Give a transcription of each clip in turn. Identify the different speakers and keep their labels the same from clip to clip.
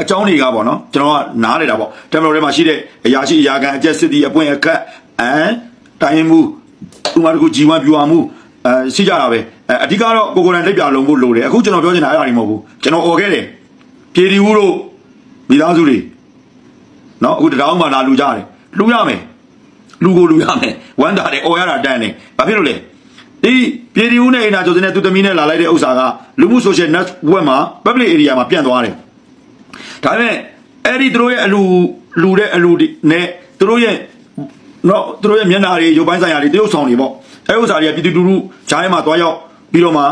Speaker 1: အကြောင်းတွေကပေါ့နော်ကျွန်တော်ကနားလေတာပေါ့တမတော်ထဲမှာရှိတဲ့အရာရှိအရာခံအကျက်စစ်တီအပွင့်အခက်အမ်တိုင်းမှုဥမာတကူဂျီဝမ်ပြူအောင်မှုအဲရှိကြတာပဲအဲအဓိကတော့ကိုကိုယ်တိုင်လက်ပြလုံးဖို့လိုတယ်အခုကျွန်တော်ပြောချင်တာအဲ့ဒါတွေမဟုတ်ဘူးကျွန်တော်អော်ခဲ့တယ်ပြေဒီဦးတို့မိသားစုတွေနော်အခုတတောင်းမှလာလူကြတယ်လူရမယ်လူကိုလူရမယ်ဝမ်းသာတယ်អော်ရတာတန်းတယ်ဘာဖြစ်လို့လဲဒီပြည်ဒီဦးနဲ့အိနာကျော်စင်းနဲ့သူသမီးနဲ့လာလိုက်တဲ့ဥစ္စာကလူမှု social network မှာ public area မှာပြန့်သွားတယ် ဒါပေမဲ့အဲ့ဒီသူတို့ရဲ့အလူလူတဲ့အလူတွေနဲ့သူတို့ရဲ့နော်သူတို့ရဲ့မျက်နှာတွေရုပ်ပိုင်းဆိုင်ရာတွေတရုပ်ဆောင်တွေပေါ့အဲ့ဥစ္စာတွေကပြည်သူလူထုဂျားထဲမှာတွားရောက်ပြီးတော့မှ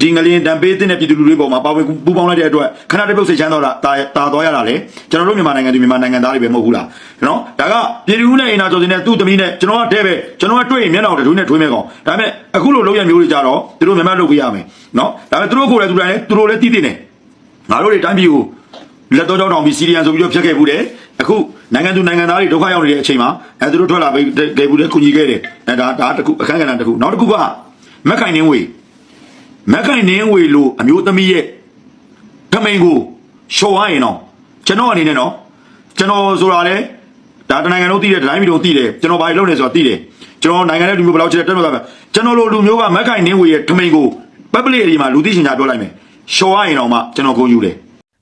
Speaker 1: ဒီငလင်းတံပေးတဲ့ပြည်သူလူတွေပေါ်မှာပါဝင်ပူပေါင်းလိုက်တဲ့အတွက်ခဏတစ်ပုတ်စိတ်ချမ်းတော့တာတာတာသွားရတာလေကျွန်တော်တို့မြန်မာနိုင်ငံသူမြန်မာနိုင်ငံသားတွေပဲမဟုတ်ဘူးလားနော်ဒါကပြည်သူနဲ့အင်နာကျော်စင်နဲ့သူ့သမီးနဲ့ကျွန်တော်ကတဲ့ပဲကျွန်တော်ကတွေ့ရင်မျက်နှာကိုတူးနဲ့ထွေးမဲ့ကောင်ဒါပေမဲ့အခုလိုလုံးရမျိုးတွေကြတော့သူတို့မြန်မာလုပ်ပေးရမယ်နော်ဒါပေမဲ့သူတို့ကိုယ်လည်းသူတိုင်းလည်းသူတို့လည်းတည်တည်နေငါတို့တွေတိုင်းပြည်ကို လက်တော့ကြောင်းတောင်ပြီးစီရီယန်ဆိုပြီးတော့ဖြတ်ခဲ့ဘူးတယ်အခုနိုင်ငံသူနိုင်ငံသားတွေဒုက္ခရောက်နေတဲ့အချိန်မှာအဲသူတို့ထွက်လာပြီးခဲ့ဘူးတယ်ကုညီခဲ့တယ်အဲဒါဒါတခုအခန်းကဏ္ဍတခုနောက်တစ်ခုကမက်ခိုင်နင်းဝေမက်ခိုင်နင်းဝေလို့အမျိုးသမီးရဲ့ထမိန်ကိုရှော်ရရင်တော့ကျွန်တော်အနေနဲ့တော့ကျွန်တော်ဆိုတာလေဒါတနိုင်ငံလုံးသိတယ်တိုင်းပြည်လုံးသိတယ်ကျွန်တော်ဘာလုပ်နေဆိုတာသိတယ်ကျွန်တော်နိုင်ငံရဲ့လူမျိုးဘယ်လောက်ချစ်တယ်တက်တော့ပါကျွန်တော်လိုလူမျိုးကမက်ခိုင်နင်းဝေရဲ့ထမိန်ကိုပပလေးအဒီမှာလူသိရှင်ကြားပြောလိုက်မယ်ရှော်ရရင်တော့မှကျွန်တော်ကိုယူတယ်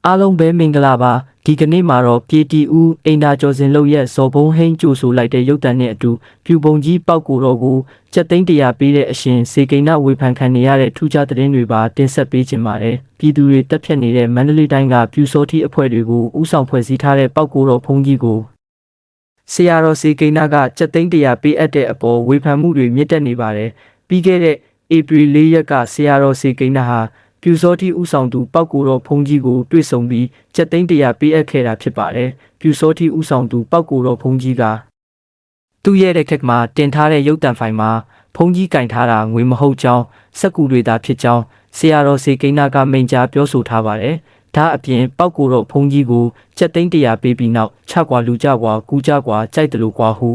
Speaker 2: အားလုံးပဲမင်္ဂလာပါဒီကနေ့မှာတော့ပြည်တီဦးအိန္ဒာကျော်စင်လောက်ရဲ့ဇော်ဘုံဟိန်းကြိုဆိုလိုက်တဲ့ရုပ်တံနဲ့အတူပြူပုံကြီးပောက်ကိုတော့ကိုစက်သိန်းတရာပေးတဲ့အရှင်စေကိန်းနဝေဖန်ခံနေရတဲ့ထူးခြားသတင်းတွေပါတင်ဆက်ပေးခြင်းပါတယ်ပြည်သူတွေတက်ဖြတ်နေတဲ့မန္တလေးတိုင်းကပြူစောတိအဖွဲ့တွေကိုဥဆောင်ဖွဲ့စည်းထားတဲ့ပောက်ကိုတော့ဖုန်ကြီးကိုဆရာတော်စေကိန်းနကစက်သိန်းတရာပေးအပ်တဲ့အပေါ်ဝေဖန်မှုတွေမြင့်တက်နေပါတယ်ပြီးခဲ့တဲ့ဧပြီ၄ရက်ကဆရာတော်စေကိန်းနဟာ ပြူစောတိဥဆောင်သူပောက်ကိုတော့ဖုန်ကြီးကိုတွေ့ဆုံပြီးစက်သိန်းတရာပေးအပ်ခဲ့တာဖြစ်ပါတယ်။ပြူစောတိဥဆောင်သူပောက်ကိုတော့ဖုန်ကြီးကသူ့ရဲ့လက်ထက်မှာတင်ထားတဲ့ရုပ်တံဖိုင်မှာဖုန်ကြီးကင်ထားတာငွေမဟုတ်ကြောင်းစက်ကူတွေသာဖြစ်ကြောင်းဆရာတော်စေကိန်းနာကမိန့်ကြားပြောဆိုထားပါတယ်။ဒါအပြင်ပောက်ကိုတော့ဖုန်ကြီးကိုစက်သိန်းတရာပေးပြီးနောက်ချကွာလူကြကွာကူကြကွာကြိုက်တယ်လို့ကွာဟု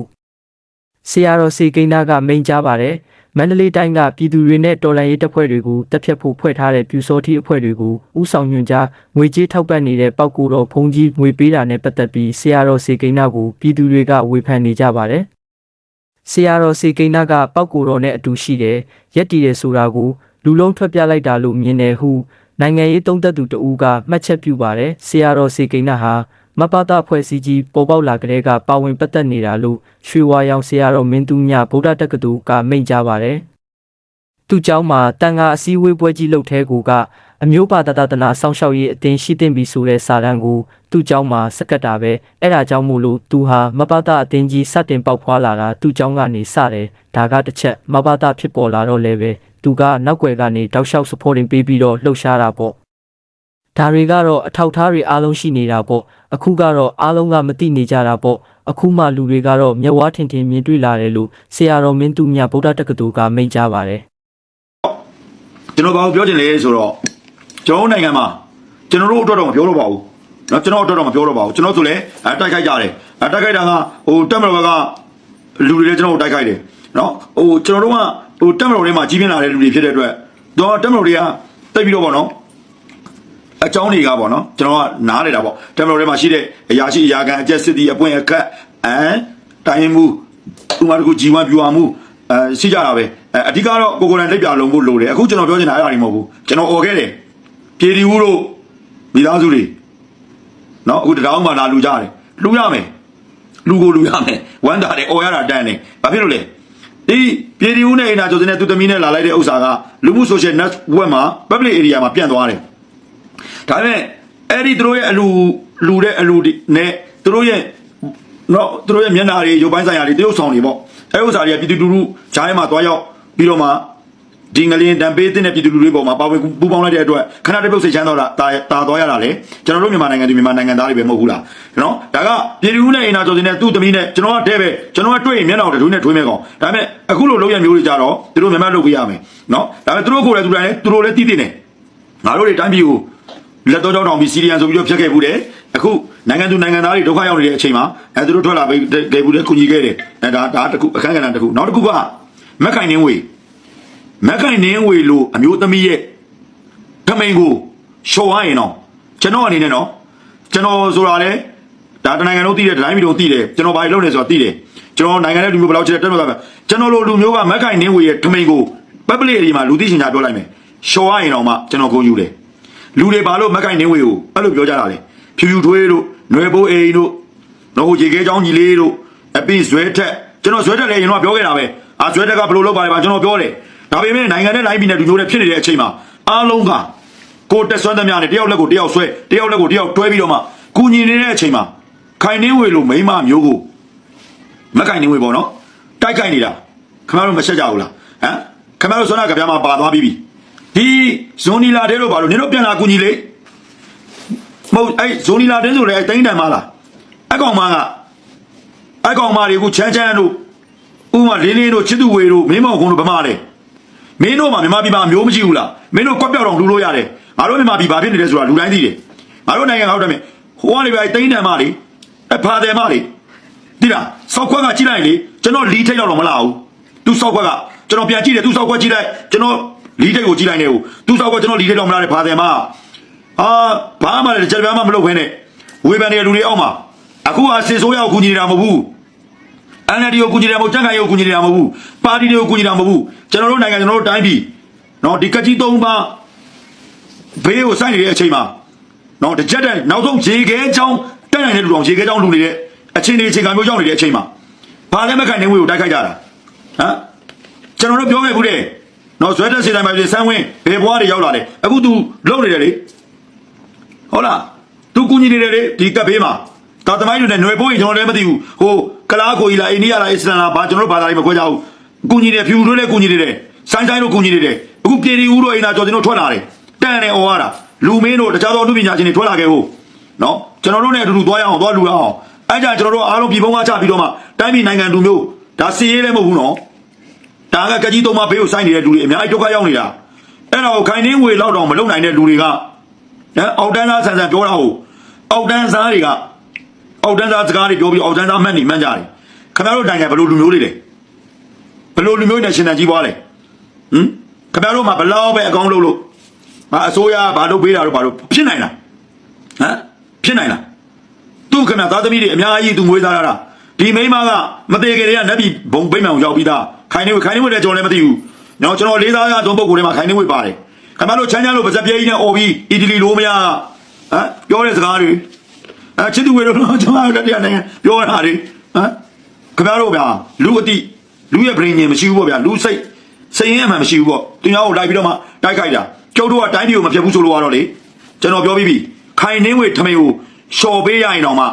Speaker 2: ဆရာတော်စေကိန်းနာကမိန့်ကြားပါတယ်။ မန္တလေးတိုင်းကပြည်သူတွေနဲ့တော်လှန်ရေးတပ်ဖွဲ့တွေကိုတပ်ဖြတ်ဖို့ဖွဲ့ထားတဲ့ပြူစောတိအဖွဲ့တွေကိုဥဆောင်ညွှန်ကြားငွေကြေးထောက်ပံ့နေတဲ့ပောက်ကူတော်ဖုန်ကြီးငွေပေးတာနဲ့ပတ်သက်ပြီးဆရာတော်စေကိန်းနာကိုပြည်သူတွေကဝေဖန်နေကြပါတယ်။ဆရာတော်စေကိန်းနာကပောက်ကူတော်နဲ့အတူရှိတယ်ရက်တည်တယ်ဆိုတာကိုလူလုံးထွက်ပြလိုက်တာလို့မြင်တယ်ဟုနိုင်ငံရေးသုံးသက်သူတဦးကမှတ်ချက်ပြုပါတယ်ဆရာတော်စေကိန်းနာဟာ မပတာဖွဲ့စည်းကြီးပေါ်ပေါက်လာကလေးကပါဝင်ပတ်သက်နေတာလို့ရွှေဝါရောင်ဆရာတော်မင်းသူမြဗုဒ္ဓတက္ကသိုလ်ကမိန့်ကြားပါတယ်။ သူ့เจ้าမှာတန်ခါအစည်းအဝေးပွဲကြီးလုပ်ထဲကိုကအမျိုးပါတတတနာစောင့်ရှောက်ရေးအတင်းရှိတင်ပြီးဆိုတဲ့စာတမ်းကိုသူ့เจ้าမှာစက်ကတ်တာပဲအဲ့ဒါကြောင့်မို့လို့သူဟာမပတာအတင်းကြီးစတင်ပေါက်ဖွာလာတာသူ့เจ้าကနေစတယ်ဒါကတစ်ချက်မပတာဖြစ်ပေါ်လာတော့လည်းပဲသူကနောက်ွယ်ကနေတောက်လျှောက် supporting ပေးပြီးတော့လှုပ်ရှားတာပေါ့ဒါတွေကတော့အထောက်ထားတွေအားလုံးရှိနေတာပေါ့ အခုကတော့အားလုံးကမသိနေကြတာပေါ့အခုမှလူတွေကတော့မျက်ဝါးထင်ထင်မြင်တွေ့လာတယ်လို့ဆရာတော်မင်းသူမြဗုဒ္ဓတက္ကသိုလ်ကမိန့်ကြားပါတယ်
Speaker 1: ကျွန်တော်ဘာကိုပြောချင်လဲဆိုတော့ကျွန်တော်တို့နိုင်ငံမှာကျွန်တော်တို့အတွက်တော့မပြောတော့ပါဘူးเนาะကျွန်တော်အတွက်တော့မပြောတော့ပါဘူးကျွန်တော်ဆိုလဲအဲတိုက်ခိုက်ကြတယ်အဲတိုက်ခိုက်တာကဟိုတက်မတော်ဘက်ကလူတွေလည်းကျွန်တော်တို့တိုက်ခိုက်တယ်เนาะဟိုကျွန်တော်တို့ကဟိုတက်မတော်တွေမှာကြီးပြင်းလာတဲ့လူတွေဖြစ်တဲ့အတွက်တော့တက်မတော်တွေကတိတ်ပြီးတော့ပေါ့နော် အကြောင်းတွေကပေါ့နော်ကျွန်တော်ကနားလေတာပေါ့တမ်ဘလော့ထဲမှာရှိတဲ့အရာရှိအရာခံအကျက်စစ်တီအပွင့်အခက်အမ်တိုင်းမှုဥမာတကူဂျီဝမ်ပြူဝမ်မှုအဲရှိကြတာပဲအဲအဓိကတော့ကိုကိုယ်တိုင်လက်ပြလုံးဖို့လိုတယ်အခုကျွန်တော်ပြောချင်တာအဲ့ဒါတွေမဟုတ်ဘူးကျွန်တော်អော်ခဲ့တယ်ပြေဒီဦးတို့မိသားစုတွေနော်အခုတရောင်းမှာလာလူကြတယ်လူရမယ်လူကိုလူရမယ်ဝမ်းသာတယ်អော်ရတာတန်းတယ်ဘာဖြစ်လို့လဲဒီပြည်ဒီဦးနဲ့အိနာကျော်စင်းနဲ့သူသမီးနဲ့လာလိုက်တဲ့ဥစ္စာကလူမှု social network မှာ public area မှာပြန့်သွားတယ် ဒါပေမဲ့အဲ့ဒီသူတို့ရဲ့အလူလူတဲ့အလူတွေနဲ့သူတို့ရဲ့နော်သူတို့ရဲ့မျက်နှာတွေရုပ်ပိုင်းဆိုင်ရာတွေတရုပ်ဆောင်တွေပေါ့အဲ့ဥစ္စာတွေကပြည်သူလူထုဂျားထဲမှာတွားရောက်ပြီးတော့မှဒီငလင်းတံပေးတဲ့ပြည်သူလူတွေပေါ်မှာပါဝင်ပူပေါင်းလိုက်တဲ့အတွက်ခဏတစ်ပုတ်စိတ်ချမ်းတော့တာတာတာသွားရတာလေကျွန်တော်တို့မြန်မာနိုင်ငံသူမြန်မာနိုင်ငံသားတွေပဲမဟုတ်ဘူးလားနော်ဒါကပြည်သူနဲ့အင်နာကျော်စင်နဲ့သူ့သမီးနဲ့ကျွန်တော်ကတဲ့ပဲကျွန်တော်ကတွေ့ရင်မျက်နှာကိုတူးနဲ့ထွေးမဲ့ကောင်ဒါပေမဲ့အခုလိုလုံးရမျိုးတွေကြတော့သူတို့မြန်မာလုပ်ပေးရမယ်နော်ဒါပေမဲ့သူတို့ကိုယ်လည်းသူတိုင်းလည်းသူတို့လည်းတည်တည်နေငါတို့တွေတိုင်းပြည်ကို လက်တော့ကြောင်းတောင်ပြီးစီရီယန်ဆိုပြီးတော့ဖြတ်ခဲ့ဘူးတယ်အခုနိုင်ငံသူနိုင်ငံသားတွေဒုက္ခရောက်နေတဲ့အချိန်မှာအဲသူတို့ထွက်လာပြီးခဲ့ဘူးတယ်ကုညီခဲ့တယ်အဲဒါဒါတခုအခန်းကဏ္ဍတခုနောက်တစ်ခုကမက်ခိုင်နင်းဝေမက်ခိုင်နင်းဝေလို့အမျိုးသမီးရဲ့ထမိန်ကိုရှော်ရရင်တော့ကျွန်တော်အနေနဲ့တော့ကျွန်တော်ဆိုတာလေဒါတနိုင်ငံလုံးသိတယ်တိုင်းပြည်လုံးသိတယ်ကျွန်တော်ဘာလို့လုပ်နေဆိုတာသိတယ်ကျွန်တော်နိုင်ငံရဲ့လူမျိုးဘယ်လောက်ချစ်တယ်တက်တော့ပါကျွန်တော်လိုလူမျိုးကမက်ခိုင်နင်းဝေရဲ့ထမိန်ကိုပက်ပလေးတွေမှာလူသိရှင်ညာပြောလိုက်မယ်ရှော်ရရင်တော့မှကျွန်တော်ကိုယူတယ် လူတွေဘာလို့မက်ခိုင်နင်းဝေကိုအဲ့လိုပြောကြတာလဲဖြူဖြူထွေးတို့ຫນွေဘိုးအိမ်တို့တော့ဟိုရေခဲချောင်းကြီးလေးတို့အပိဇွဲထက်ကျွန်တော်ဇွဲထက်လည်းကျွန်တော်ပြောခဲ့တာပဲအာဇွဲထက်ကဘယ်လိုလုပ်ပါလဲပါကျွန်တော်ပြောတယ်ဒါပေမဲ့နိုင်ငံနဲ့တိုင်းပြည်နဲ့လူမျိုးတွေဖြစ်နေတဲ့အချိန်မှာအားလုံးကကိုတက်ဆွမ်းသမျှနဲ့တယောက်လက်ကိုတယောက်ဆွဲတယောက်လက်ကိုတယောက်တွဲပြီးတော့မှကုညီနေတဲ့အချိန်မှာခိုင်နှင်းဝေလိုမိန်းမမျိုးကိုမခိုင်နှင်းဝေပေါ့နော်တိုက်ခိုက်နေတာခင်ဗျားတို့မဆက်ကြဘူးလားဟမ်ခင်ဗျားတို့ဆွမ်းနာကဗျာမှာပါသွားပြီးပြီ ဒီဇွန်နီလာတဲတို့ဘာလို့နင်တို့ပြန်လာကုညီလေမဟုတ်အဲ့ဇွန်နီလာတဲဆိုလေအဲ့တိုင်းတန်မလားအကောင်မကအကောင်မတွေကိုချမ်းချမ်းတို့ဥမာလင်းလင်းတို့ချစ်သူဝေတို့မင်းမောင်ကုန်းတို့ဗမာလေမင်းတို့မှမြန်မာပြည်မှာအမျိုးမရှိဘူးလားမင်းတို့ကွက်ပြောက်တော့လူလို့ရတယ်ငါတို့မြန်မာပြည်ဘာဖြစ်နေလဲဆိုတာလူတိုင်းသိတယ်ငါတို့နိုင်ငံဟုတ်တယ်မင်းဟိုကနေပဲတိန်းတန်မလေးအဖာတယ်မလေးဒီလားစောက်ခွက်ကကြည့်လိုက်လေကျွန်တော်လီထိတ်တော့မလာဘူးသူစောက်ခွက်ကကျွန်တော်ပြန်ကြည့်တယ်သူစောက်ခွက်ကြည့်လိုက်ကျွန်တော် လီထိတ်ကိုကြည့်လိုက်နေဘူးသူစောက်ခွက်ကျွန်တော်လီထိတ်တော့မလာတယ်ဖာတယ်မအာဘာမှလည်းကြက်ပြားမှမလုပ်ခွင့်နဲ့ဝေဖန်နေတဲ့လူတွေအောက်မှာအခုအစစ်ဆိုးရောက်ကူညီနေတာမဟုတ်ဘူး NLD ကိုကူညီတယ်မဟုတ်တန်ခိုင်ကိုကူညီနေတာမဟုတ်ဘူးပါတီတွေကိုကူညီတာမဟုတ်ဘူးကျွန်တော်တို့နိုင်ငံကျွန်တော်တို့တိုင်းပြည်နော်ဒီကကြီးသုံးပါဘေးကိုစိုက်နေတဲ့အချိန်မှာနော်တစ်ချက်တည်းနောက်ဆုံးရေခဲချောင်းတက်နိုင်တဲ့လူတော်ရေခဲချောင်းလူနေတဲ့အချိန်တွေအချိန်ကမျိုးကြောက်နေတဲ့အချိန်မှာဘာလဲမခိုင်နေဝေကိုတိုက်ခိုက်ကြတာဟမ်ကျွန်တော်တို့ပြောခဲ့ဘူးတဲ့ နော်ဇွဲတက်စီတိုင်းမှာပြည်ဆန်းဝင်းဘယ်ဘွားတွေရောက်လာလဲအခု तू လုံနေတယ်လေဟုတ်လား तू ကူညီနေတယ်လေဒီကပ်ဘေးမှာတာသမိုင်းတွေနဲ့ຫນွေပိုးရင်ကျွန်တော်လည်းမသိဘူးဟိုကလားကိုကြီးလားအိန္ဒိယလားအစ္စလမ်လားဘာကျွန်တော်တို့ဘာသာတွေမခွဲကြဘူးကူညီတယ်ဖြူတို့လည်းကူညီနေတယ်ဆိုင်းဆိုင်းတို့ကူညီနေတယ်အခုပြည်တီဦးတို့အိမ်သာကျော်ကျွန်တော်ထွက်လာတယ်တန်တယ်ဩရတာလူမင်းတို့တခြားသောအမှုပညာရှင်တွေထွက်လာခဲ့ဟုတ်နော်ကျွန်တော်တို့နဲ့အတူတူသွားရအောင်သွားလူရအောင်အဲကြကျွန်တော်တို့အားလုံးပြည်ပုံးကားချပြီးတော့မှတိုင်းပြည်နိုင်ငံလူမျိုးဒါစီရေးလည်းမဟုတ်ဘူးနော် ဒါကကကြီးသုံးပါဘေးကိုစိုင်းနေတဲ့လူတွေအများကြီးဒုက္ခရောက်နေတာအဲ့တော့ခိုင်နှင်းဝေလောက်တော့မလုံနိုင်တဲ့လူတွေကနော်အောက်တန်းသားဆန်ဆန်ပြောတာဟုတ်အောက်တန်းသားတွေကအောက်တန်းသားစကားတွေပြောပြီးအောက်တန်းသားမှတ်နေမှန်းကြတယ်ခင်ဗျားတို့နိုင်ငံဘယ်လိုလူမျိုးတွေလဲဘယ်လိုလူမျိုးတွေနဲ့ရှင်တန်ကြီးပွားလဲဟမ်ခင်ဗျားတို့မှဘယ်လောက်ပဲအကောင်းလုပ်လို့ဟာအစိုးရဘာလုပ်ပေးတာတော့ဘာလို့ဖြစ်နိုင်လားဟမ်ဖြစ်နိုင်လားသူ့ခင်ဗျာသားသမီးတွေအများကြီးသူမွေးစားရတာဒီမိန်းမကမသေးခင်တည်းကနတ်ပြည်ဘုံဗိမ့်မှောင်ရောက်ပြီးသား ခိုင်နေဝေခိုင်နေဝေလည်းကျွန်တော်လည်းမသိဘူးနော်ကျွန်တော်လေးစားရသုံးပုဂ္ဂိုလ်တွေမှာခိုင်နေဝေပါတယ်ခင်ဗျားတို့ချမ်းချမ်းလို့ပါဇက်ပြဲကြီးနဲ့អော်ပြီးအီတလီလိုမရဟမ်ပြောတဲ့စကားတွေအဲချစ်သူဝေတို့တော့ကျွန်တော်လည်းတရားနိုင်ငံပြောတာတွေဟမ်ခင်ဗျားတို့ဗျာလူအတိလူရဲ့ brain ညင်မရှိဘူးပေါ့ဗျာလူစိတ်စိတ်ရင်းအမှန်မရှိဘူးပေါ့သူများကိုလိုက်ပြီးတော့မှတိုက်ခိုက်တာကျုပ်တို့ကတိုင်းပြည်ကိုမဖြတ်ဘူးဆိုလို့ရတော့လေကျွန်တော်ပြောပြီးပြီခိုင်နှင်းဝေထမေကိုလျှော်ပေးရရင်တော့မှ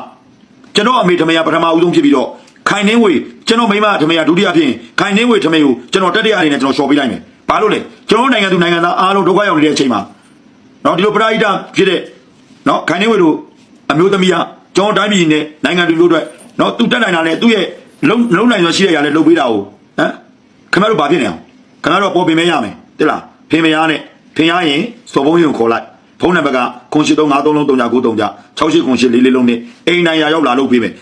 Speaker 1: ကျွန်တော်အမေထမေကပထမဦးဆုံးဖြစ်ပြီးတော့ခိုင်နှင်းဝေ ကျွန်တော်မိမထမေကဒုတိယဖြစ်ရင်ခိုင်နှင်းဝေထမေကိုကျွန်တော်တတိယအနေနဲ့ကျွန်တော်လျှော်ပေးလိုက်မယ်။ဘာလို့လဲကျွန်တော်နိုင်ငံသူနိုင်ငံသားအားလုံးဒုက္ခရောက်နေတဲ့အချိန်မှာနော်ဒီလိုပရိဒဖြစ်တဲ့နော်ခိုင်နှင်းဝေတို့အမျိုးသမီးကကျွန်တော်တိုင်းပြည်နဲ့နိုင်ငံသူတို့အတွက်နော်သူတက်နိုင်တာနဲ့သူ့ရဲ့လုံလုံနိုင်ရရှိတဲ့ຢာနဲ့လုပ်ပေးတာကိုဟမ်ခင်ဗျားတို့ဘာဖြစ်နေအောင်ခင်ဗျားတို့ပေါ်ပင်မဲရမယ်တိလားဖင်မရနဲ့ဖင်ရရင်စော်ဘုံရင်ကိုခေါ်လိုက်ဖုန်းနံပါတ်က0353လုံး3993 6808လေးလေးလုံးနဲ့အိမ်နိုင်ရာရောက်လာလို့ပြေးမယ်